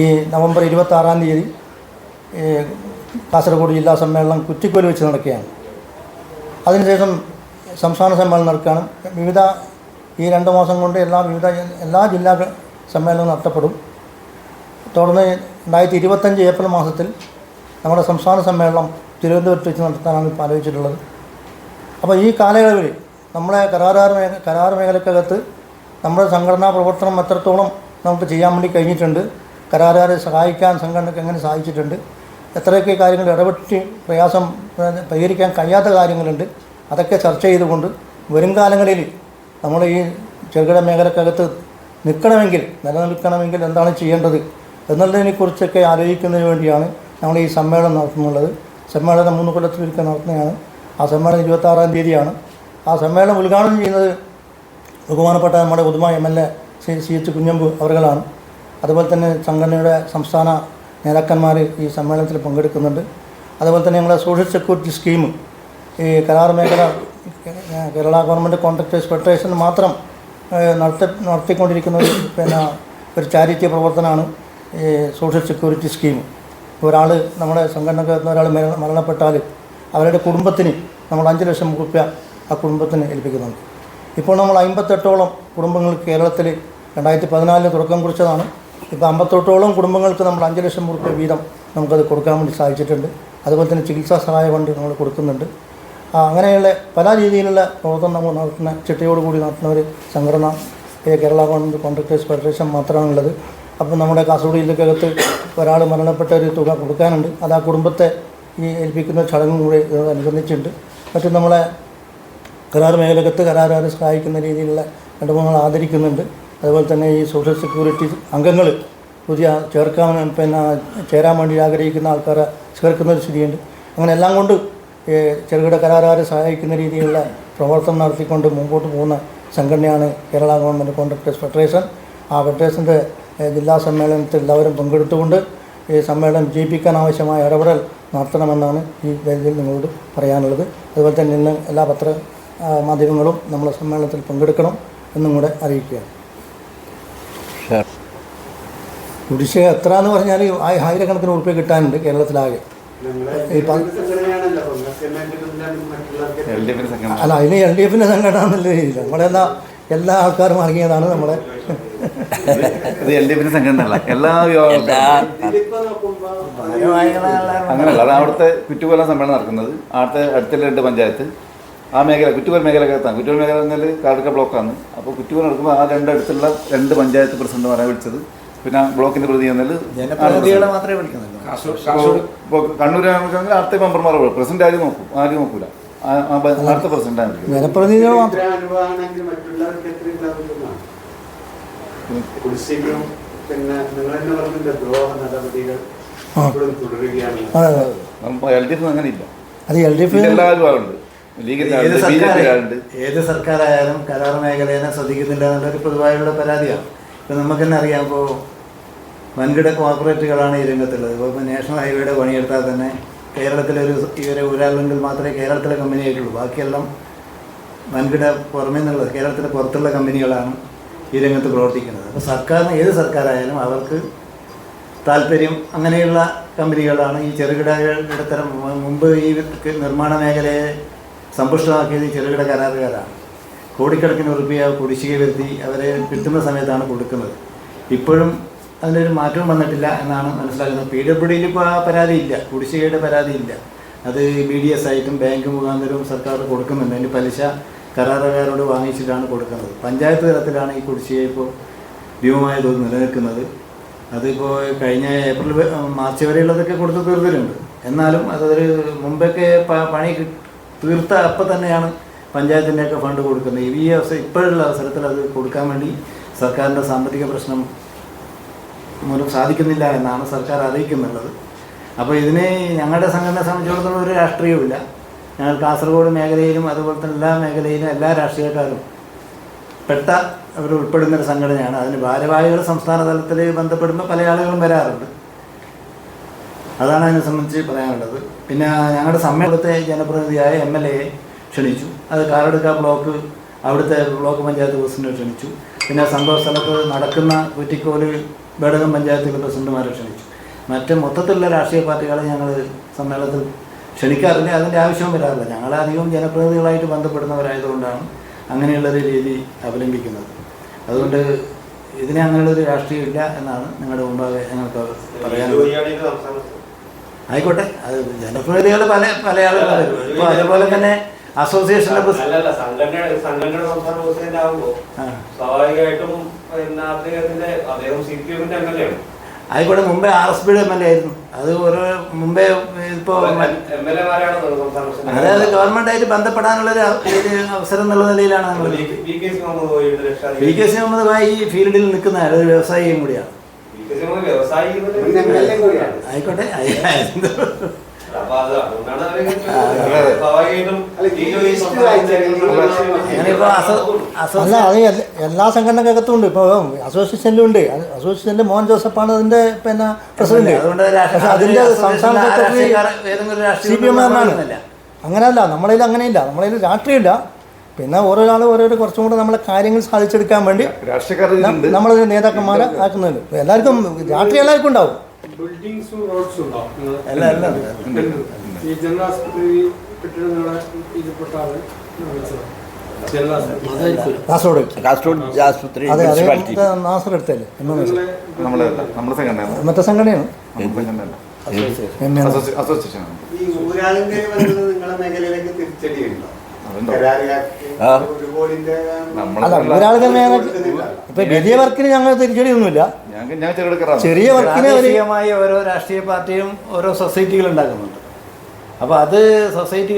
ഈ നവംബർ ഇരുപത്തി ആറാം തീയതി കാസർഗോഡ് ജില്ലാ സമ്മേളനം കുറ്റിക്കോൽ വെച്ച് നടക്കുകയാണ്. അതിനുശേഷം സംസ്ഥാന സമ്മേളനം നടക്കുകയാണ്. വിവിധ ഈ രണ്ട് മാസം കൊണ്ട് എല്ലാ വിവിധ എല്ലാ ജില്ലാ സമ്മേളനവും നടത്തപ്പെടും. തുടർന്ന് രണ്ടായിരത്തി ഇരുപത്തഞ്ച് ഏപ്രിൽ മാസത്തിൽ നമ്മുടെ സംസ്ഥാന സമ്മേളനം തിരുവനന്തപുരത്ത് വെച്ച് നടത്താനാണ് ഇപ്പോൾ ആലോചിച്ചിട്ടുള്ളത്. അപ്പോൾ ഈ കാലയളവിൽ നമ്മളെ കരാറാർ മേഖ കരാർ മേഖലക്കകത്ത് നമ്മുടെ സംഘടനാ പ്രവർത്തനം എത്രത്തോളം നമുക്ക് ചെയ്യാൻ വേണ്ടി കഴിഞ്ഞിട്ടുണ്ട് കരാറുകാരെ സഹായിക്കാൻ സംഘടനയ്ക്ക് എങ്ങനെ സാധിച്ചിട്ടുണ്ട് എത്രയൊക്കെ കാര്യങ്ങൾ ഇടപെട്ട് പ്രയാസം പരിഹരിക്കാൻ കഴിയാത്ത കാര്യങ്ങളുണ്ട് അതൊക്കെ ചർച്ച ചെയ്തുകൊണ്ട് വരും കാലങ്ങളിൽ നമ്മൾ ഈ ചെറുകിട മേഖലക്കകത്ത് നിൽക്കണമെങ്കിൽ നിലനിൽക്കണമെങ്കിൽ എന്താണ് ചെയ്യേണ്ടത് എന്നുള്ളതിനെക്കുറിച്ചൊക്കെ ആലോചിക്കുന്നതിന് വേണ്ടിയാണ് നമ്മൾ ഈ സമ്മേളനം നടത്തുന്നുള്ളത്. സമ്മേളനം മൂന്ന് കൊല്ലത്തിലൊരിക്കൽ നടത്തുന്നതാണ്. ആ സമ്മേളനം ഇരുപത്താറാം തീയതിയാണ്. ആ സമ്മേളനം ഉദ്ഘാടനം ചെയ്യുന്നത് ബഹുമാനപ്പെട്ട നമ്മുടെ Uduma M L A Shri C H Kunhambu അവറുകളാണ് അതുപോലെ തന്നെ സംഘടനയുടെ സംസ്ഥാന നേതാക്കന്മാർ ഈ സമ്മേളനത്തിൽ പങ്കെടുക്കുന്നുണ്ട്. അതുപോലെ തന്നെ ഞങ്ങളുടെ സോഷ്യൽ സെക്യൂരിറ്റി സ്കീം ഈ കരാർ മേഖല കേരള ഗവൺമെന്റ് കോൺട്രാക്ടേഴ്സ് ഫെഡറേഷൻ മാത്രം നടത്തി നടത്തിക്കൊണ്ടിരിക്കുന്ന ഒരു പിന്നെ ഒരു ചാരിറ്റി പ്രവർത്തനമാണ് ഈ സോഷ്യൽ സെക്യൂരിറ്റി സ്കീം. ഒരാൾ നമ്മുടെ സംഘടനക്കകത്ത് ഒരാൾ മരണ മരണപ്പെട്ടാൽ അവരുടെ കുടുംബത്തിന് നമ്മൾ അഞ്ച് ലക്ഷം രൂപ ആ കുടുംബത്തിന് ഏൽപ്പിക്കുന്നുണ്ട്. ഇപ്പോൾ നമ്മൾ അമ്പത്തെട്ടോളം കുടുംബങ്ങൾ കേരളത്തിൽ രണ്ടായിരത്തി പതിനാലിന് തുടക്കം കുറിച്ചതാണ്. ഇപ്പോൾ അമ്പത്തോട്ടോളം കുടുംബങ്ങൾക്ക് നമ്മൾ അഞ്ച് ലക്ഷം രൂപ വീതം നമുക്കത് കൊടുക്കാൻ വേണ്ടി സാധിച്ചിട്ടുണ്ട്. അതുപോലെ തന്നെ ചികിത്സാ സഹായ ഫണ്ട് നമ്മൾ കൊടുക്കുന്നുണ്ട്. അങ്ങനെയുള്ള പല രീതിയിലുള്ള പ്രവർത്തനം നമ്മൾ നടത്തുന്ന ചിട്ടയോടുകൂടി നടത്തുന്ന ഒരു സംഘടന കേരള ഗവൺമെന്റ് കോൺട്രാക്ടേഴ്സ് ഫെഡറേഷൻ മാത്രമാണുള്ളത്. അപ്പം നമ്മുടെ കാസർഗോഡ് ജില്ലക്കകത്ത് ഒരാൾ മരണപ്പെട്ട ഒരു തുക കൊടുക്കാനുണ്ട്. അത് ആ കുടുംബത്തെ ഈ ഏൽപ്പിക്കുന്ന ചടങ്ങും കൂടി അനുബന്ധിച്ചിട്ടുണ്ട് മറ്റും നമ്മളെ കരാർ മേഖലകത്ത് കരാറുകാരെ സഹായിക്കുന്ന രീതിയിലുള്ള ഇടപെടലുകൾ ആദരിക്കുന്നുണ്ട്. അതുപോലെ തന്നെ ഈ സോഷ്യൽ സെക്യൂരിറ്റി അംഗങ്ങൾ പുതിയ ചേർക്കാൻ പിന്നെ ചേരാൻ വേണ്ടി ആഗ്രഹിക്കുന്ന ആൾക്കാരെ ചേർക്കുന്ന ഒരു സ്ഥിതിയുണ്ട്. അങ്ങനെ എല്ലാം കൊണ്ട് ചെറുകിട കരാറുകാരെ സഹായിക്കുന്ന രീതിയിലുള്ള പ്രവർത്തനം നടത്തിക്കൊണ്ട് മുമ്പോട്ട് പോകുന്ന സംഘടനയാണ് കേരള ഗവൺമെന്റ് കോൺട്രാക്ടേഴ്സ് ഫെഡറേഷൻ. ആ ഫെഡറേഷന്റെ ജില്ലാ സമ്മേളനത്തിൽ എല്ലാവരും പങ്കെടുത്തുകൊണ്ട് ഈ സമ്മേളനം ജയിപ്പിക്കാൻ ആവശ്യമായ ഇടപെടൽ നടത്തണമെന്നാണ് ഈ വേദിയിൽ നിങ്ങളോട് പറയാനുള്ളത്. അതുപോലെ തന്നെ ഇന്ന് എല്ലാ പത്ര മാധ്യമങ്ങളും നമ്മളെ സമ്മേളനത്തിൽ പങ്കെടുക്കണം എന്നും കൂടെ അറിയിക്കുകയാണ്. കുടിശ്ശിക എത്ര എന്ന് പറഞ്ഞാൽ ആയി- ആയിരക്കണക്കിന് ഉറുപ്പ്യ കിട്ടാനുണ്ട് കേരളത്തിലാകെ. എഫിന്റെ അല്ല അതിന് എൽ ഡി എഫിന്റെ സംഘടന എന്നുള്ള രീതിയിൽ നമ്മളെല്ലാ എല്ലാ ആൾക്കാരും ഇറങ്ങിയതാണ് നമ്മളെ. ഇത് എൽ ഡി എഫിന്റെ എല്ലാ അങ്ങനെയല്ല അത് അവിടുത്തെ കുറ്റുകൊല്ലം സമ്മേളനം നടക്കുന്നത്. അവിടുത്തെ അടുത്തുള്ള രണ്ട് പഞ്ചായത്ത്. ആ മേഖല കുറ്റുകൊൽ മേഖലക്കകത്താണ് കുറ്റുകൊല മേഖല എന്നാൽ കാർഡിക്ക ബ്ലോക്കാണ്. അപ്പോൾ കുറ്റുകൊല നടക്കുമ്പോൾ ആ രണ്ടടുത്തുള്ള രണ്ട് പഞ്ചായത്ത് പ്രസിഡന്റുമാരെ വിളിച്ചത്. പിന്നെ ബ്ലോക്കിന്റെ പ്രതി എന്നാൽ ജനപ്രതിനിധികളെ മാത്രമേ വിളിക്കുന്നുള്ളൂ. ഇപ്പോൾ കണ്ണൂർ ആണെങ്കിൽ അടുത്ത മെമ്പർമാർ പ്രസിഡന്റ് ആരും നോക്കും ആരും നോക്കൂല. അടുത്ത പ്രസിഡന്റ് വിളിക്കുന്നത് ജനപ്രതിനിധികൾ പിന്നെ നിങ്ങൾ തന്നെ പറഞ്ഞില്ല ദ്രോഹ നടപടികൾ തുടരുകയാണ്. എൽ ഡി എഫ് അങ്ങനെ ഇല്ല. അത് എൽ ഡി എഫ് ആളുണ്ട് ഏത് സർക്കാരായാലും കരാർ മേഖലയെ ശ്രദ്ധിക്കുന്നില്ല എന്നുള്ളൊരു പൊതുവായുള്ള പരാതിയാണ്. ഇപ്പം നമുക്ക് തന്നെ അറിയാം. ഇപ്പോൾ വൻകിട കോർപ്പറേറ്റുകളാണ് ഈ രംഗത്തുള്ളത്. ഇപ്പോൾ ഇപ്പോൾ നാഷണൽ ഹൈവേയുടെ പണിയെടുത്താൽ തന്നെ കേരളത്തിലൊരു ഇവരെ ഒരാളെങ്കിൽ മാത്രമേ കേരളത്തിലെ കമ്പനി ആയിട്ടുള്ളൂ. ബാക്കിയെല്ലാം വൻകിട പുറമേ നിന്നുള്ളത് കേരളത്തിന് പുറത്തുള്ള കമ്പനികളാണ് ഈ രംഗത്ത് പ്രവർത്തിക്കുന്നത്. അപ്പോൾ സർക്കാരിന് ഏത് സർക്കാരായാലും അവർക്ക് താല്പര്യം അങ്ങനെയുള്ള കമ്പനികളാണ് ഈ ചെറുകിട ഇടത്തരം മുമ്പ് ഈ നിർമ്മാണ മേഖലയെ സമ്പുഷ്ടമാക്കിയത് ചെറുകിട കരാറുകാരാണ്. കോടിക്കണക്കിന് റുപ്യ കുടിശ്ശിക വരുത്തി അവരെ കിട്ടുന്ന സമയത്താണ് കൊടുക്കുന്നത്. ഇപ്പോഴും അതിനൊരു മാറ്റവും വന്നിട്ടില്ല എന്നാണ് മനസ്സിലാക്കുന്നത്. പി ഡബ്ല്യു ഡിയിൽ ഇപ്പോൾ ആ പരാതി ഇല്ല. കുടിശ്ശികയുടെ പരാതി ഇല്ല. അത് ബി ഡി എസ് ആയിട്ടും ബാങ്ക് മുഖാന്തരവും സർക്കാർ കൊടുക്കുന്നുണ്ട്. അതിന്റെ പലിശ കരാറുകാരോട് വാങ്ങിച്ചിട്ടാണ് കൊടുക്കുന്നത്. പഞ്ചായത്ത് തലത്തിലാണ് ഈ കുടിശ്ശിക ഇപ്പോൾ ഭീമമായ തോത് നിലനിൽക്കുന്നത്. അതിപ്പോൾ കഴിഞ്ഞ ഏപ്രിൽ മാർച്ച് വരെയുള്ളതൊക്കെ കൊടുത്ത് തീർത്തിട്ടുണ്ട്. എന്നാലും അതൊരു മുമ്പൊക്കെ പണി തീർത്ത അപ്പം തന്നെയാണ് പഞ്ചായത്തിന്റെയൊക്കെ ഫണ്ട് കൊടുക്കുന്നത്. ഈ അവസരം ഇപ്പോഴുള്ള അവസരത്തിൽ അത് കൊടുക്കാൻ വേണ്ടി സർക്കാരിന്റെ സാമ്പത്തിക പ്രശ്നം മൂലം സാധിക്കുന്നില്ല എന്നാണ് സർക്കാർ അറിയിക്കുന്നുള്ളത്. അപ്പോൾ ഇതിനെ ഞങ്ങളുടെ സംഘടനയെ സംബന്ധിച്ചിടത്തോളം ഒരു രാഷ്ട്രീയവുമില്ല. ഞങ്ങൾ കാസർഗോഡ് മേഖലയിലും അതുപോലെ തന്നെ എല്ലാ മേഖലയിലും എല്ലാ രാഷ്ട്രീയക്കാരും പെട്ട അവർ ഉൾപ്പെടുന്ന ഒരു സംഘടനയാണ്. അതിന് ഭാരവാഹികൾ സംസ്ഥാന തലത്തിൽ ബന്ധപ്പെടുമ്പോൾ പല ആളുകളും വരാറുണ്ട്. അതാണ് അതിനെ സംബന്ധിച്ച് പറയാനുള്ളത്. പിന്നെ ഞങ്ങളുടെ സമ്മേളനത്തെ ജനപ്രതിനിധിയായ എം എൽ എയെ ക്ഷണിച്ചു. അത് കാറടുക്ക ബ്ലോക്ക് അവിടുത്തെ ബ്ലോക്ക് പഞ്ചായത്ത് പ്രസിഡന്റ് ക്ഷണിച്ചു. പിന്നെ സംഭവ സ്ഥലത്ത് നടക്കുന്ന കുറ്റിക്കോൽ വേടകം പഞ്ചായത്തിലെ പ്രസിഡന്റുമാരെ ക്ഷണിച്ചു. മറ്റ് മൊത്തത്തിലുള്ള രാഷ്ട്രീയ പാർട്ടികളെ ഞങ്ങൾ സമ്മേളനത്തിൽ ക്ഷണിക്കാറില്ല അതിന്റെ ആവശ്യവും വരാറില്ല. ഞങ്ങളധികം ജനപ്രതിനിധികളായിട്ട് ബന്ധപ്പെടുന്നവരായതുകൊണ്ടാണ് അങ്ങനെയുള്ളൊരു രീതി അവലംബിക്കുന്നത്. അതുകൊണ്ട് ഇതിനെ അങ്ങനെയുള്ളൊരു രാഷ്ട്രീയം ഇല്ല എന്നാണ് നിങ്ങളുടെ മുമ്പാകെ ഞങ്ങൾക്ക് പറയാനുള്ളത്. ആയിക്കോട്ടെ അത് ജനപ്രതിനിധികൾ പല പല ആളുകൾ ഇപ്പോൾ അതുപോലെ തന്നെ ആ. സ്വാഭാവികമായിട്ടും ആയിക്കോട്ടെ മുമ്പേ ആർ എസ് പിയുടെ എം എൽ എ ആയിരുന്നു. അത് ഒരു മുമ്പേ ഇപ്പോ അതായത് ഗവൺമെന്റായിട്ട് ബന്ധപ്പെടാനുള്ളൊരു ഒരു അവസരം എന്നുള്ള നിലയിലാണ് നമ്മൾ വി കെ സി മുഹമ്മദ് പോയിട്ട് പി രക്ഷാധികാരി കെ സി മുഹമ്മദ് ഈ ഫീൽഡിൽ നിൽക്കുന്ന ഒരു വ്യവസായിയും കൂടിയാണ്. ആയിക്കോട്ടെ അല്ല, അത് എല്ലാ- എല്ലാ സംഘടനകത്തും ഉണ്ട് ഇപ്പോൾ അസോസിയേഷനിലും ഉണ്ട് അസോസിയേഷനിലെ മോഹൻ ജോസഫാണ് അതിന്റെ പിന്നെ പ്രസിഡന്റ്. അതിന്റെ പക്ഷെ സംസ്ഥാന സെക്രട്ടറി ഏതെങ്കിലും സി രാഷ്ട്രീയം പി എം ആണ് പറയുന്നില്ല. അങ്ങനെയല്ല നമ്മളതിൽ അങ്ങനെയില്ല. നമ്മളതിൽ രാഷ്ട്രീയമില്ല. പിന്നെ ഓരോരാൾ ഓരോരോ കുറച്ചും കൂടെ നമ്മളെ കാര്യങ്ങൾ സാധിച്ചെടുക്കാൻ വേണ്ടി നമ്മൾ നേതാക്കന്മാരെ ആക്കുന്നുണ്ട്. എല്ലാവർക്കും രാഷ്ട്രീയം എല്ലാവർക്കും ഉണ്ടാവും. ബിൽഡിങ്സും റോഡ്സും ഉണ്ടോ? അല്ല അല്ല ഈ ജനറൽ ആശുപത്രി കെട്ടിടം നിങ്ങളെ ഇതിൽപ്പെട്ട ആൾ കാസർഗോഡ്. കാസർഗോഡ് ആശുപത്രി അതെ അതെ നാസർ എടുത്തല്ലേ നമ്മുടെ സംഘടനയാണ് മറ്റേ സംഘടനയാണ്. നമ്മുടെ സംഘടനയല്ല എം എം എസ്. അസോസി- അസോസിയേഷനാണ് ഈ വന്നത് നിങ്ങളുടെ മേഖലയിലേക്ക് തിരിച്ചടിയുണ്ടോ? ഒരാൾക്ക് ഇപ്പൊ വലിയ വർക്കിന് ഞങ്ങൾ തിരിച്ചടിയൊന്നുമില്ല. ചെറിയ വർക്കിന് ഓരോ രാഷ്ട്രീയ പാർട്ടിയും ഓരോ സൊസൈറ്റികൾ ഉണ്ടാക്കുന്നുണ്ട്. അപ്പൊ അത് സൊസൈറ്റികൾ